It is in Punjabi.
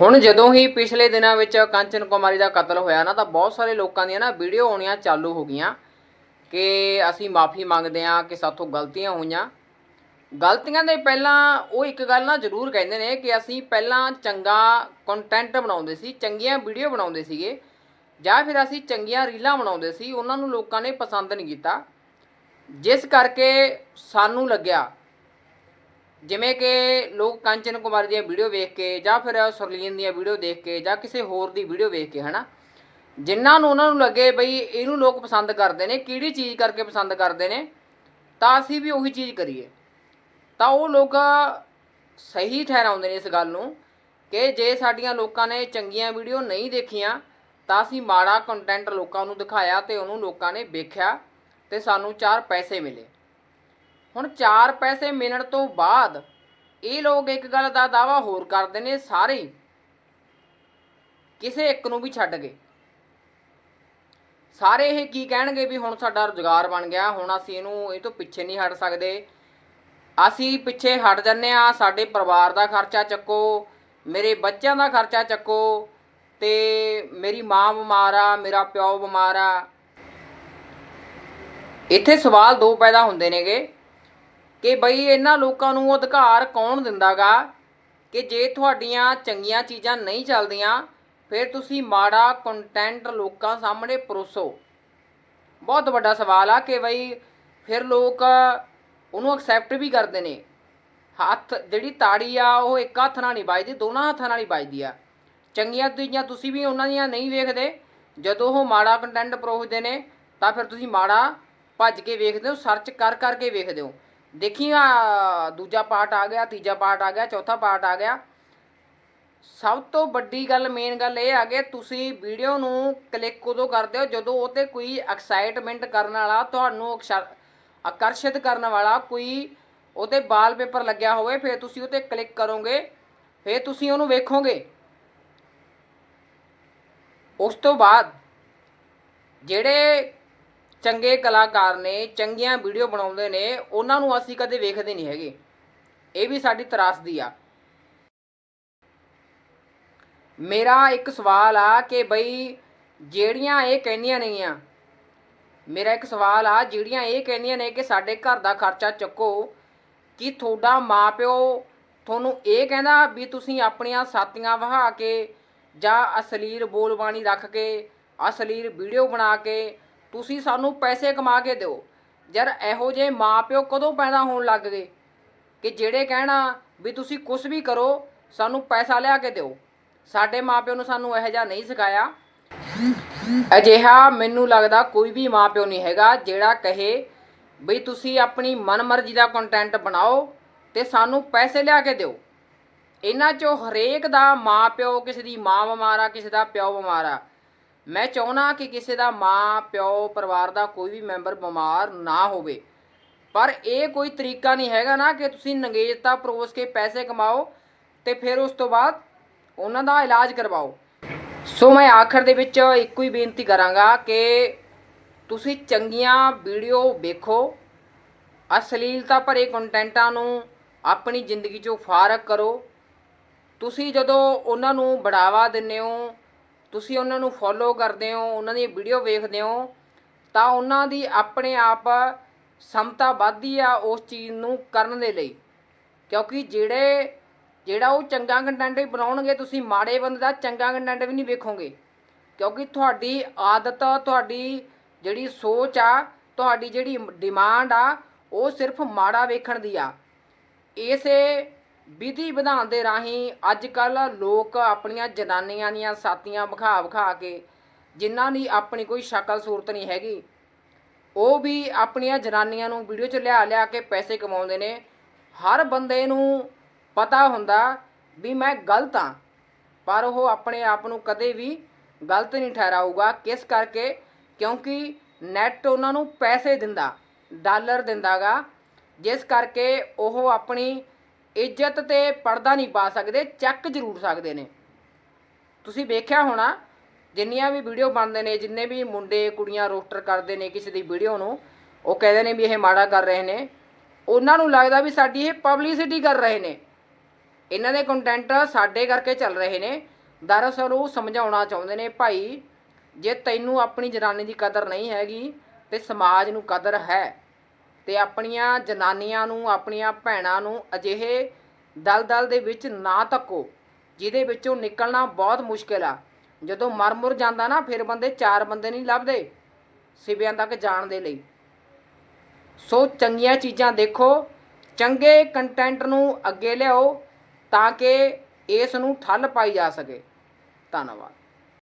ਹੁਣ ਜਦੋਂ ਹੀ ਪਿਛਲੇ ਦਿਨਾਂ ਵਿੱਚ ਕੰਚਨ ਕੁਮਾਰੀ ਦਾ ਕਤਲ ਹੋਇਆ ਨਾ, ਤਾਂ ਬਹੁਤ ਸਾਰੇ ਲੋਕਾਂ ਦੀਆਂ ਨਾ ਵੀਡੀਓ ਆਉਣੀਆਂ ਚਾਲੂ ਹੋ ਗਈਆਂ ਕਿ ਅਸੀਂ ਮਾਫੀ ਮੰਗਦੇ ਹਾਂ ਕਿ ਸਾਥੋਂ ਗਲਤੀਆਂ ਹੋਈਆਂ। ਗਲਤੀਆਂ ਦੇ ਪਹਿਲਾਂ ਉਹ ਇੱਕ ਗੱਲ ਨਾ ਜ਼ਰੂਰ ਕਹਿੰਦੇ ਨੇ ਕਿ ਅਸੀਂ ਪਹਿਲਾਂ ਚੰਗਾ ਕੰਟੈਂਟ ਬਣਾਉਂਦੇ ਸੀ, ਚੰਗੀਆਂ ਵੀਡੀਓ ਬਣਾਉਂਦੇ ਸੀਗੇ, ਜਾਂ ਫਿਰ ਅਸੀਂ ਚੰਗੀਆਂ ਰੀਲਾਂ ਬਣਾਉਂਦੇ ਸੀ, ਉਹਨਾਂ ਨੂੰ ਲੋਕਾਂ ਨੇ ਪਸੰਦ ਨਹੀਂ ਕੀਤਾ। ਜਿਸ ਕਰਕੇ ਸਾਨੂੰ ਲੱਗਿਆ ਜਿਵੇਂ ਕਿ ਲੋਕ ਕੰਚਨ ਕੁਮਾਰ ਦੀਆਂ ਵੀਡੀਓ ਵੇਖ ਕੇ ਜਾਂ ਫਿਰ ਸੁਰਲੀਨ ਦੀਆਂ ਵੀਡੀਓ ਦੇਖ ਕੇ ਜਾਂ ਕਿਸੇ ਹੋਰ ਦੀ ਵੀਡੀਓ ਵੇਖ ਕੇ, ਹਨਾ? ਜਿਨ੍ਹਾਂ ਨੂੰ ਉਹਨਾਂ ਨੂੰ ਲੱਗੇ ਬਈ ਇਹਨੂੰ ਲੋਕ ਪਸੰਦ ਕਰਦੇ ਨੇ, ਕਿਹੜੀ ਚੀਜ਼ ਕਰਕੇ ਪਸੰਦ ਕਰਦੇ ਨੇ, ਤਾਂ ਅਸੀਂ ਵੀ ਉਹੀ ਚੀਜ਼ ਕਰੀਏ। ਤਾਂ ਉਹ ਲੋਕ ਸਹੀ ਠਹਿਰਾਉਂਦੇ ਨੇ ਇਸ ਗੱਲ ਨੂੰ ਕਿ ਜੇ ਸਾਡੀਆਂ ਲੋਕਾਂ ਨੇ ਚੰਗੀਆਂ ਵੀਡੀਓ ਨਹੀਂ ਦੇਖੀਆਂ, ਤਾਂ ਅਸੀਂ ਮਾੜਾ ਕੰਟੈਂਟ ਲੋਕਾਂ ਨੂੰ ਦਿਖਾਇਆ ਤੇ ਉਹਨੂੰ ਲੋਕਾਂ ਨੇ ਵੇਖਿਆ ਤੇ ਸਾਨੂੰ ਚਾਰ ਪੈਸੇ ਮਿਲੇ। ਹੁਣ 4 ਪੈਸੇ ਮਿਲਣ ਤੋਂ ਬਾਅਦ ਇਹ ਲੋਕ ਇੱਕ ਗੱਲ ਦਾ ਦਾਵਾ ਹੋਰ ਕਰਦੇ ਨੇ ਸਾਰੇ ਕਿਸੇ ਇੱਕ ਨੂੰ ਵੀ ਛੱਡ ਕੇ ਸਾਰੇ ਇਹ ਕੀ ਕਹਿਣਗੇ ਵੀ ਹੁਣ ਸਾਡਾ ਰੁਜ਼ਗਾਰ ਬਣ ਗਿਆ, ਹੁਣ ਅਸੀਂ ਇਹਨੂੰ ਇਹ ਤੋਂ ਪਿੱਛੇ ਨਹੀਂ ਹਟ ਸਕਦੇ। ਅਸੀਂ ਪਿੱਛੇ ਹਟ ਜੰਨੇ ਆ ਸਾਡੇ ਪਰਿਵਾਰ ਦਾ ਖਰਚਾ ਚੱਕੋ, ਮੇਰੇ ਬੱਚਿਆਂ ਦਾ ਖਰਚਾ ਚੱਕੋ ਤੇ ਮੇਰੀ ਮਾਂ ਬਿਮਾਰ ਆ, ਮੇਰਾ ਪਿਓ ਬਿਮਾਰ ਆ। ਇੱਥੇ ਸਵਾਲ ਦੋ ਪੈਦਾ ਹੁੰਦੇ ਨੇਗੇ। ਕਿ ਬਈ ਇਹਨਾਂ ਲੋਕਾਂ ਨੂੰ ਅਧਿਕਾਰ ਕੌਣ ਦਿੰਦਾਗਾ ਕਿ ਜੇ ਤੁਹਾਡੀਆਂ ਚੰਗੀਆਂ ਚੀਜ਼ਾਂ ਨਹੀਂ ਚੱਲਦੀਆਂ, ਫਿਰ ਤੁਸੀਂ ਮਾੜਾ ਕੰਟੈਂਟ ਲੋਕਾਂ ਸਾਹਮਣੇ ਪਰੋਸੋ। ਬਹੁਤ ਵੱਡਾ ਸਵਾਲ ਆ ਕਿ ਬਈ ਫਿਰ ਲੋਕ ਉਹਨੂੰ ਐਕਸੈਪਟ ਵੀ ਕਰਦੇ ਨੇ। ਹੱਥ, ਜਿਹੜੀ ਤਾੜੀ ਆ, ਉਹ ਇੱਕ ਹੱਥ ਨਾਲ ਨਹੀਂ ਵੱਜਦੀ, ਦੋਨਾਂ ਹੱਥਾਂ ਨਾਲ ਹੀ ਵੱਜਦੀ ਆ। ਚੰਗੀਆਂ ਚੀਜ਼ਾਂ ਤੁਸੀਂ ਵੀ ਉਹਨਾਂ ਦੀਆਂ ਨਹੀਂ ਵੇਖਦੇ। ਜਦੋਂ ਉਹ ਮਾੜਾ ਕੰਟੈਂਟ ਪਰੋਸਦੇ ਨੇ, ਤਾਂ ਫਿਰ ਤੁਸੀਂ ਮਾੜਾ ਭੱਜ ਕੇ ਵੇਖਦੇ ਹੋ ਸਰਚ ਕਰ ਕਰਕੇ ਵੇਖਦੇ ਹੋ। ਦੇਖੀ ਆ ਦੂਜਾ ਪਾਰਟ ਆ ਗਿਆ, ਤੀਜਾ ਪਾਰਟ ਆ ਗਿਆ, ਚੌਥਾ ਪਾਰਟ ਆ ਗਿਆ। ਸਭ ਤੋਂ ਵੱਡੀ ਗੱਲ ਮੇਨ ਗੱਲ ਇਹ ਆ ਕਿ ਤੁਸੀਂ ਵੀਡੀਓ ਨੂੰ ਕਲਿੱਕ ਉਦੋਂ ਕਰਦੇ ਹੋ ਜਦੋਂ ਉਹ ਤੇ ਕੋਈ ਐਕਸਾਈਟਮੈਂਟ ਕਰਨ ਵਾਲਾ, ਤੁਹਾਨੂੰ ਆਕਰਸ਼ਿਤ ਕਰਨ ਵਾਲਾ ਕੋਈ ਉਹਦੇ ਵਾਲਪੇਪਰ ਲੱਗਿਆ ਹੋਵੇ, ਫਿਰ ਤੁਸੀਂ ਉਹ ਤੇ ਕਲਿੱਕ ਕਰੋਗੇ, ਫਿਰ ਤੁਸੀਂ ਉਹਨੂੰ ਵੇਖੋਗੇ। ਉਸ ਤੋਂ ਬਾਅਦ, ਜਿਹੜੇ ਚੰਗੇ ਕਲਾਕਾਰ ਨੇ, ਚੰਗੀਆਂ ਵੀਡੀਓ ਬਣਾਉਂਦੇ ਨੇ, ਉਹਨਾਂ ਨੂੰ ਅਸੀਂ ਕਦੇ ਵੇਖਦੇ ਨਹੀਂ ਹੈਗੇ। ਇਹ ਵੀ ਸਾਡੀ ਤਰਾਸਦੀ ਆ। ਮੇਰਾ ਇੱਕ ਸਵਾਲ ਆ ਕਿ ਬਈ ਜਿਹੜੀਆਂ ਇਹ ਕਹਿੰਦੀਆਂ ਨੇਗੀਆਂ, ਮੇਰਾ ਇੱਕ ਸਵਾਲ ਆ, ਜਿਹੜੀਆਂ ਇਹ ਕਹਿੰਦੀਆਂ ਨੇ ਕਿ ਸਾਡੇ ਘਰ ਦਾ ਖਰਚਾ ਚੱਕੋ, ਕਿ ਤੁਹਾਡਾ ਮਾਪਿਓ ਤੁਹਾਨੂੰ ਇਹ ਕਹਿੰਦਾ ਵੀ ਤੁਸੀਂ ਆਪਣੀਆਂ ਸਾਥੀਆਂ ਵਹਾ ਕੇ ਜਾਂ ਅਸ਼ਲੀਲ ਬੋਲਬਾਣੀ ਰੱਖ ਕੇ, ਅਸ਼ਲੀਲ ਵੀਡੀਓ ਬਣਾ ਕੇ ਤੁਸੀਂ ਸਾਨੂੰ ਪੈਸੇ ਕਮਾ ਕੇ ਦਿਓ। ਯਾਰ, ਇਹੋ ਜਿਹੇ ਮਾਪਿਓ ਕਦੋਂ ਪੈਦਾ ਹੋਣ ਲੱਗ ਗਏ ਕਿ ਜਿਹੜੇ ਕਹਿਣਾ ਵੀ ਤੁਸੀਂ ਕੁਝ ਵੀ ਕਰੋ, ਸਾਨੂੰ ਪੈਸਾ ਲਿਆ ਕੇ ਦਿਓ। ਸਾਡੇ ਮਾਪਿਓ ਨੇ ਸਾਨੂੰ ਇਹੋ ਜਿਹਾ ਨਹੀਂ ਸਿਖਾਇਆ। ਅਜਿਹਾ ਮੈਨੂੰ ਲੱਗਦਾ ਕੋਈ ਵੀ ਮਾਪਿਓ ਨਹੀਂ ਹੈਗਾ ਜਿਹੜਾ ਕਹੇ ਵੀ ਤੁਸੀਂ ਆਪਣੀ ਮਨਮਰਜ਼ੀ ਦਾ ਕੰਟੈਂਟ ਬਣਾਓ ਤੇ ਸਾਨੂੰ ਪੈਸੇ ਲਿਆ ਕੇ ਦਿਓ। ਇਹਨਾਂ ਚੋਂ ਹਰੇਕ ਦਾ ਮਾਪਿਓ, ਕਿਸੇ ਦੀ ਮਾਂ ਬਿਮਾਰ ਆ, ਕਿਸੇ ਦਾ ਪਿਓ ਬਿਮਾਰ ਆ। ਮੈਂ ਚਾਹੁੰਦਾ ਕਿ ਕਿਸੇ ਦਾ ਮਾਂ, ਪਿਓ, ਪਰਿਵਾਰ ਦਾ ਕੋਈ ਵੀ ਮੈਂਬਰ ਬਿਮਾਰ ਨਾ ਹੋਵੇ। ਪਰ ਇਹ ਕੋਈ ਤਰੀਕਾ ਨਹੀਂ ਹੈਗਾ ਨਾ ਕਿ ਤੁਸੀਂ ਨੰਗੇਜਤਾ ਪਰੋਸ ਕੇ ਪੈਸੇ ਕਮਾਓ ਤੇ ਫਿਰ ਉਸ ਤੋਂ ਬਾਅਦ ਉਹਨਾਂ ਦਾ ਇਲਾਜ ਕਰਵਾਓ। ਸੋ ਮੈਂ ਆਖਰ ਦੇ ਵਿੱਚ ਇੱਕੋ ਹੀ ਬੇਨਤੀ ਕਰਾਂਗਾ ਕਿ ਤੁਸੀਂ ਚੰਗੀਆਂ ਵੀਡੀਓ ਵੇਖੋ। ਅਸ਼ਲੀਲਤਾ ਭਰੇ ਕੰਟੈਂਟਾਂ ਨੂੰ ਆਪਣੀ ਜ਼ਿੰਦਗੀ 'ਚੋਂ ਫਾਰਕ ਕਰੋ। ਤੁਸੀਂ ਜਦੋਂ ਉਹਨਾਂ ਨੂੰ ਬੜਾਵਾ ਦਿੰਦੇ ਹੋ ਤੁਸੀਂ ਉਹਨਾਂ ਨੂੰ ਫੋਲੋ ਕਰਦੇ ਹੋ, ਉਹਨਾਂ ਦੀ ਵੀਡੀਓ ਵੇਖਦੇ ਹੋ, ਤਾਂ ਉਹਨਾਂ ਦੀ ਆਪਣੇ ਆਪ ਸਮਤਾ ਵੱਧਦੀ ਆ ਉਸ ਚੀਜ਼ ਨੂੰ ਕਰਨ ਦੇ ਲਈ। ਕਿਉਂਕਿ ਜਿਹੜੇ, ਜਿਹੜਾ ਉਹ ਚੰਗਾ ਕੰਟੈਂਟ ਵੀ ਬਣਾਉਣਗੇ, ਤੁਸੀਂ ਮਾੜੇ ਬੰਦੇ ਦਾ ਚੰਗਾ ਕੰਟੈਂਟ ਵੀ ਨਹੀਂ ਵੇਖੋਗੇ। ਕਿਉਂਕਿ ਤੁਹਾਡੀ ਆਦਤ, ਤੁਹਾਡੀ ਜਿਹੜੀ ਸੋਚ ਆ, ਤੁਹਾਡੀ ਜਿਹੜੀ ਡਿਮਾਂਡ ਆ, ਉਹ ਸਿਰਫ ਮਾੜਾ ਵੇਖਣ ਦੀ ਆ। ਇਸੇ ਵਿਧੀ ਵਿਧਾਨ ਦੇ ਰਾਹੀਂ ਅੱਜ ਕੱਲ ਲੋਕ ਆਪਣੀਆਂ ਜਨਾਨੀਆਂ ਦੀਆਂ ਸਾਥੀਆਂ ਵਿਖਾ ਵਿਖਾ ਕੇ ਜਿਨ੍ਹਾਂ ਦੀ ਆਪਣੀ ਕੋਈ ਸ਼ਕਲ ਸੂਰਤ ਨਹੀਂ ਹੈਗੀ, ਉਹ ਵੀ ਆਪਣੀਆਂ ਜਨਾਨੀਆਂ ਨੂੰ ਵੀਡੀਓ 'ਚ ਲਿਆ ਲਿਆ ਕੇ ਪੈਸੇ ਕਮਾਉਂਦੇ ਨੇ। ਹਰ ਬੰਦੇ ਨੂੰ ਪਤਾ ਹੁੰਦਾ ਵੀ ਮੈਂ ਗਲਤ ਹਾਂ, ਪਰ ਉਹ ਆਪਣੇ ਆਪ ਨੂੰ ਕਦੇ ਵੀ ਗਲਤ ਨਹੀਂ ਠਹਿਰਾਊਗਾ। ਕਿਸ ਕਰਕੇ? ਕਿਉਂਕਿ ਨੈਟ ਉਹਨਾਂ ਨੂੰ ਪੈਸੇ ਦਿੰਦਾ, ਡਾਲਰ ਦਿੰਦਾਗਾ। ਜਿਸ ਕਰਕੇ ਉਹ ਆਪਣੀ ਇੱਜ਼ਤ ਤੇ ਪਰਦਾ ਨਹੀਂ ਪਾ ਸਕਦੇ ਚੱਕ ਜ਼ਰੂਰ ਸਕਦੇ ਨੇ। ਤੁਸੀਂ ਵੇਖਿਆ ਹੋਣਾ, ਜਿੰਨੀਆਂ ਵੀ ਵੀਡੀਓ ਬਣਦੇ ਨੇ, ਜਿੰਨੇ ਵੀ ਮੁੰਡੇ, ਕੁੜੀਆਂ ਰੋਸਟਰ ਕਰਦੇ ਨੇ ਕਿਸੇ ਦੀ ਵੀਡੀਓ ਨੂੰ, ਉਹ ਕਹਿੰਦੇ ਨੇ ਵੀ ਇਹ ਮਾੜਾ ਕਰ ਰਹੇ ਨੇ। ਉਹਨਾਂ ਨੂੰ ਲੱਗਦਾ ਵੀ ਸਾਡੀ ਇਹ ਪਬਲਿਸਿਟੀ ਕਰ ਰਹੇ ਨੇ। ਇਹਨਾਂ ਦੇ ਕੰਟੈਂਟ ਸਾਡੇ ਕਰਕੇ ਚੱਲ ਰਹੇ ਨੇ। ਦਰਅਸਲ ਉਹ ਸਮਝਾਉਣਾ ਚਾਹੁੰਦੇ ਨੇ, ਭਾਈ, ਜੇ ਤੈਨੂੰ ਆਪਣੀ ਜਨਾਨੀ ਦੀ ਕਦਰ ਨਹੀਂ ਹੈਗੀ, ਤੇ ਸਮਾਜ ਨੂੰ ਕਦਰ ਹੈ। ਤੇ ਆਪਣੀਆਂ ਜਨਾਨੀਆਂ ਨੂੰ, ਆਪਣੀਆਂ ਭੈਣਾਂ ਨੂੰ ਅਜਿਹੇ ਦਲਦਲ ਦੇ ਵਿੱਚ ਨਾ ਧੱਕੋ, ਜਿਹਦੇ ਵਿੱਚੋਂ ਨਿਕਲਣਾ ਬਹੁਤ ਮੁਸ਼ਕਿਲ ਆ। ਜਦੋਂ ਮਰ ਮੁਰ ਜਾਂਦਾ ਨਾ, ਫਿਰ ਬੰਦੇ ਚਾਰ ਬੰਦੇ ਨਹੀਂ ਲੱਭਦੇ ਸਿਵਿਆਂ ਤੱਕ ਜਾਣ ਦੇ ਲਈ। ਸੋ ਚੰਗੀਆਂ ਚੀਜ਼ਾਂ ਦੇਖੋ, ਚੰਗੇ ਕੰਟੈਂਟ ਨੂੰ ਅੱਗੇ ਲਿਆਓ ਤਾਂ ਕਿ ਇਸ ਨੂੰ ਠੱਲ ਪਾਈ ਜਾ ਸਕੇ। ਧੰਨਵਾਦ।